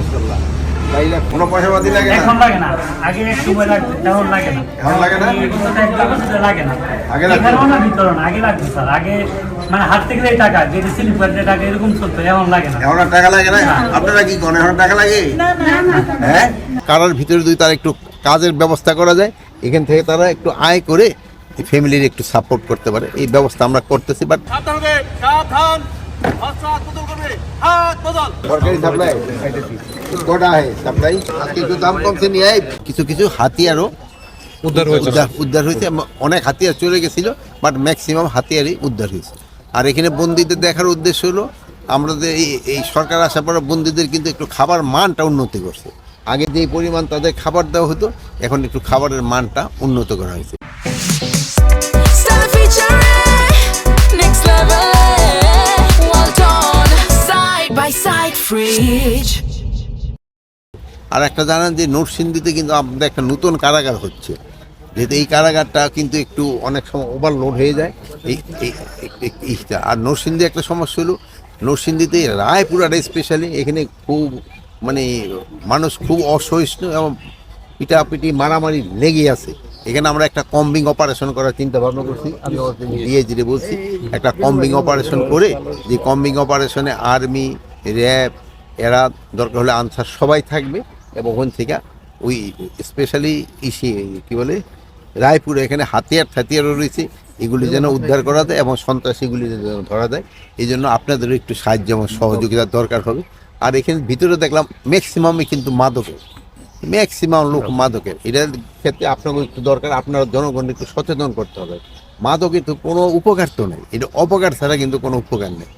মাশাআল্লাহ। তাইলে কোনো পয়সা পাতি লাগে না। এখন লাগে না। আগে সময় লাগতো এখন লাগে না। এখন লাগে না? একটা বছরে লাগে না। আগে লাগতো? না ভিতরে না। আগে লাগতো স্যার। আগে মানে হাত থেকে এই টাকা যেটা স্লিপ করে টাকা এরকম চলতো। এখন লাগে না। এখন টাকা লাগে না? আপনারা কি করেন? এখন টাকা লাগে? হ্যাঁ? কারার ভিতরে যদি তার একটু কাজের ব্যবস্থা করা যায় এখান থেকে তারা একটু আয় করে ফ্যামিলির একটু সাপোর্ট করতে পারে। এই ব্যবস্থা আমরা করতেছি বাট সাবধানে। কিছু কিছু হাতিয়ারও উদ্ধার হয়েছে। উদ্ধার হয়েছে। অনেক হাতিয়ার চলে গেছিল বাট ম্যাক্সিমাম হাতিয়ারই উদ্ধার হয়েছে। আর এখানে বন্দীদের দেখার উদ্দেশ্য হলো আমরা যে এই এই সরকার আসার পরে বন্দীদের কিন্তু একটু খাবার মানটা উন্নতি করছে। আগে যে পরিমাণ তাদের খাবার দেওয়া হতো এখন একটু খাবারের মানটা উন্নত করা হয়েছে। আর একটা জানেন যে নরসিংদীতে কিন্তু আমাদের একটা নতুন কারাগার হচ্ছে। যেহেতু এই কারাগারটা কিন্তু একটু অনেক সময় ওভারলোড হয়ে যায়। এই আর নরসিংদী একটা সমস্যা হলো, নরসিংদীতে রায়পুরাটা স্পেশালি এখানে খুব মানে মানুষ খুব অসহিষ্ণু এবং পিটাপিটি, মারামারি লেগে আছে। এখানে আমরা একটা কম্বিং অপারেশন করার চিন্তা ভাবনা করছি। আমি ডিএজিরে বলছি, একটা কম্বিং অপারেশন করে যে কম্বিং অপারেশনে আর্মি র্যাব এরা দরকার হলে আনসার সবাই থাকবে এবং ওখান থেকে ওই স্পেশালি ইসি কী বলে রায়পুরে এখানে হাতিয়ার থাতিয়ারও রয়েছে। এগুলি যেন উদ্ধার করা দেয় এবং সন্ত্রাসীগুলি যেন ধরা দেয় এই জন্য আপনাদেরও একটু সাহায্য এবং সহযোগিতার দরকার হবে। আর এখানে ভিতরে দেখলাম ম্যাক্সিমামে কিন্তু মাদকের ম্যাক্সিমাম লোক মাদকের। এটার ক্ষেত্রে আপনাকে একটু দরকার আপনার জনগণ একটু সচেতন করতে হবে। মাদকের তো কোনো উপকার তো নেই। এটা অপকার ছাড়া কিন্তু কোনো উপকার নেই।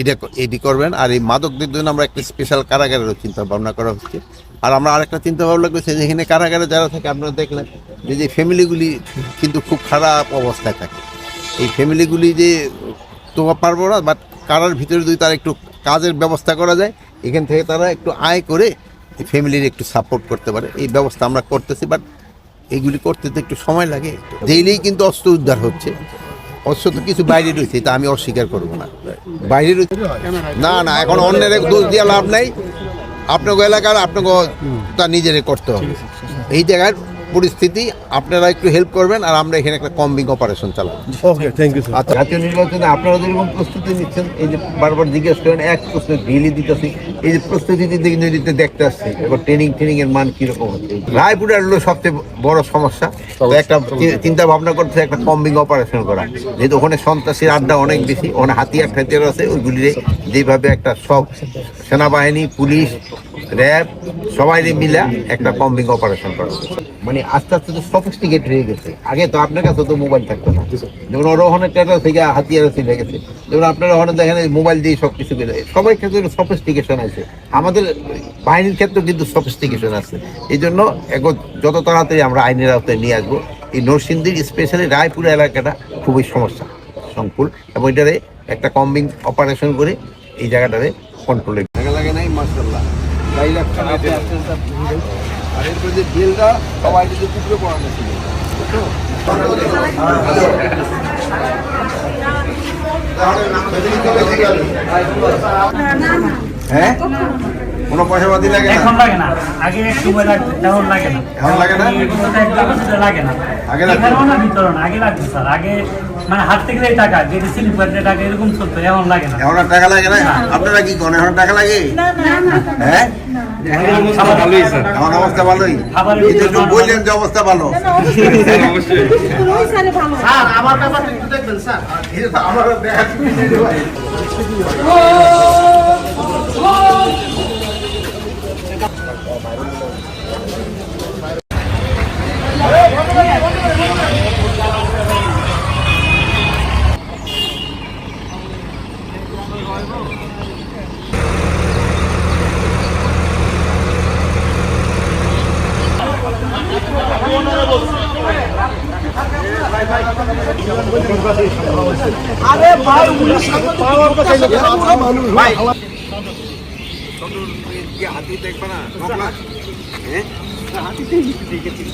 এটা এটি করবেন। আর এই মাদকদের জন্য আমরা একটা স্পেশাল কারাগারেরও চিন্তা ভাবনা করা হচ্ছে। আর আমরা আরেকটা চিন্তা ভাবনা করছি যে এখানে কারাগারে যারা থাকে আপনারা দেখলেন যে যে ফ্যামিলিগুলি কিন্তু খুব খারাপ অবস্থায় থাকে। এই ফ্যামিলিগুলি যে তো পারব না বাট কারার ভিতরে যদি তারা একটু কাজের ব্যবস্থা করা যায় এখান থেকে তারা একটু আয় করে ফ্যামিলির একটু সাপোর্ট করতে পারে। এই ব্যবস্থা আমরা করতেছি বাট এইগুলি করতে তো একটু সময় লাগে। ডেইলিই কিন্তু অস্ত্র উদ্ধার হচ্ছে। অস্ত্র তো কিছু বাইরে রয়েছে তা আমি অস্বীকার করব না। বাইরে রয়েছে না না, এখন অন্যের দোষ দিয়ে লাভ নাই। আপনাকে এলাকার, আপনাকে তা নিজেরে করতে হবে। এই জায়গার পরিস্থিতি আপনারা একটু হেল্প করবেন আর আমরা এখানে একটা কম্বিং অপারেশন চালাবো। ওকে থ্যাংক ইউ আচ্ছা। জাতীয় নির্বাচনে আপনারা যেরকম প্রস্তুতি নিচ্ছেন এই যে বারবার জিজ্ঞেস করেন এক প্রশ্ন ডেলি দিতেছি এই যে প্রস্তুতি দিতে দিতে দেখতে আসছি এবার ট্রেনিং ট্রেনিং এর মান কীরকম হচ্ছে? রায়পুরের হলো সবচেয়ে বড় সমস্যা। একটা চিন্তা ভাবনা করছে একটা কম্বিং অপারেশন করা। যেহেতু ওখানে সন্ত্রাসীর আড্ডা অনেক বেশি ওখানে হাতিয়ার ঠাতিয়ার আছে ওইগুলিরে যেভাবে একটা সব সেনাবাহিনী পুলিশ র্যাব সবাই মিলে একটা কম্বিং অপারেশন করা। মানে আস্তে আস্তে তো সফিস্টিকেট হয়ে গেছে। আগে তো আপনার কাছে তো মোবাইল থাকতো না। যেমন ওর ওখানে টেটার থেকে হাতিয়ার ছিল গেছে যেমন আপনার ওখানে দেখেন মোবাইল দিয়ে সব কিছু করে সবাই ক্ষেত্রে সফিস্টিকেশন আছে। আমাদের বাহিনীর ক্ষেত্রেও কিন্তু সফিস্টিকেশন আছে। এই জন্য এখন যত তাড়াতাড়ি আমরা আইনের আওতায় নিয়ে আসব এই নরসিংদীর স্পেশালি রায়পুর এলাকাটা খুবই সমস্যা সংকুল। এবং এটারে একটা কম্বিং অপারেশন করে এই জায়গাটারে কন্ট্রোলে লাগে নাই মার্শাল্লাহ তাই লাগছে আর এরপর যে বিলটা সবাই যদি টুকরো পড়ানো ছিল হ্যাঁ? কোনো পয়সা পাতি লাগে না? এখন লাগে না। আগে সময় লাগতো এখন লাগে না। এখন লাগে না? লাগে না। আগে লাগতো? না ভিতরে না আগে লাগতো স্যার। আগে মানে হাত থেকে এই টাকা যেটা স্লিপ করে টাকা এরকম চলতো এখন লাগে না এখন টাকা লাগে না আপনারা কি করেন এখন টাকা লাগে হ্যাঁ এখন অবস্থা ভালোই কিন্তু একটু বললেন যে অবস্থা ভালো আমার ব্যাপারটা একটু দেখবেন স্যার আমারও দেখা হাতি দেখবে না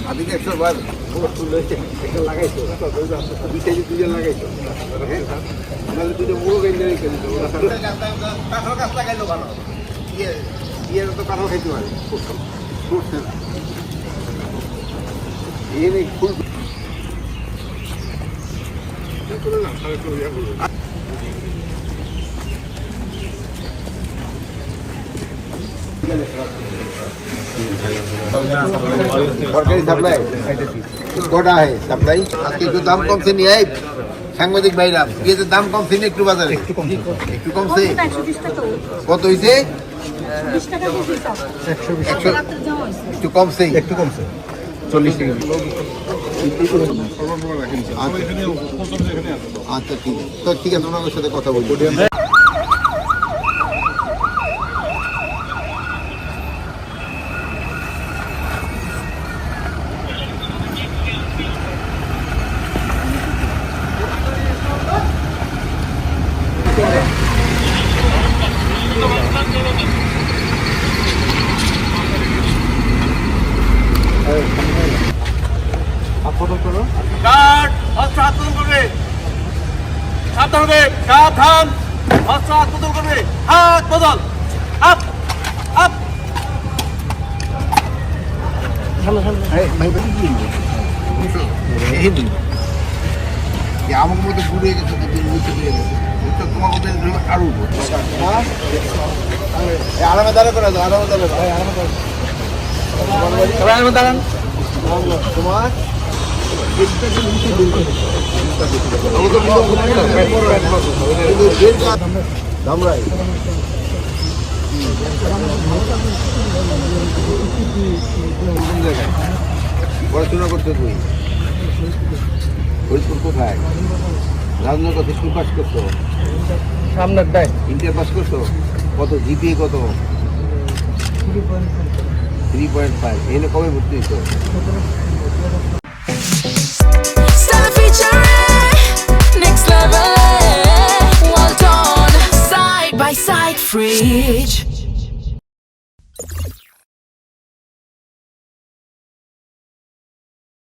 হাতি দেখছ বার লাগাইছো দুই সাইডে দুজন লাগাইছো নাহলে দুটো মুড়ো গাইলে রেখে দিত ইয়ে ইয়ের তো কাঁঠাল খাইতে পারে করছে না এই ফুল সরকারি সাপ্লাই কটা হয় সাপ্লাই আজকে একটু দাম কমছে নিয়ে আয় সাংবাদিক ভাইরা পেঁয়াজের দাম কমছে না একটু বাজারে? একটু কমছে। একটু কমছে? কত হয়েছে একশো একটু কমছে? একটু কমছে। চল্লিশ টাকা। আচ্ছা ঠিক আছে। তো ঠিক আছে ওনার সাথে কথা বলব কাট অস্ত্র হাত বদল করবে অস্ত্র হাত বদল করবে। হাত বদল। Up up. হিন্দি মধ্যে ঘুরে গেছে। তোমার মধ্যে আরও আরামে দাঁড়া করে আরামে দাঁড়া আরামে দাঁড়ান। তোমার? ধামরাই পড়াশোনা করতে তুই ফরিদপুর কোথায়? রাজনগর স্কুল পাস করছ সামনের দেয়। ইন্টার পাস করছ কত? জিপিএ কত? থ্রি পয়েন্ট ফাইভ এনে কবে ভর্তি হইছো fridge.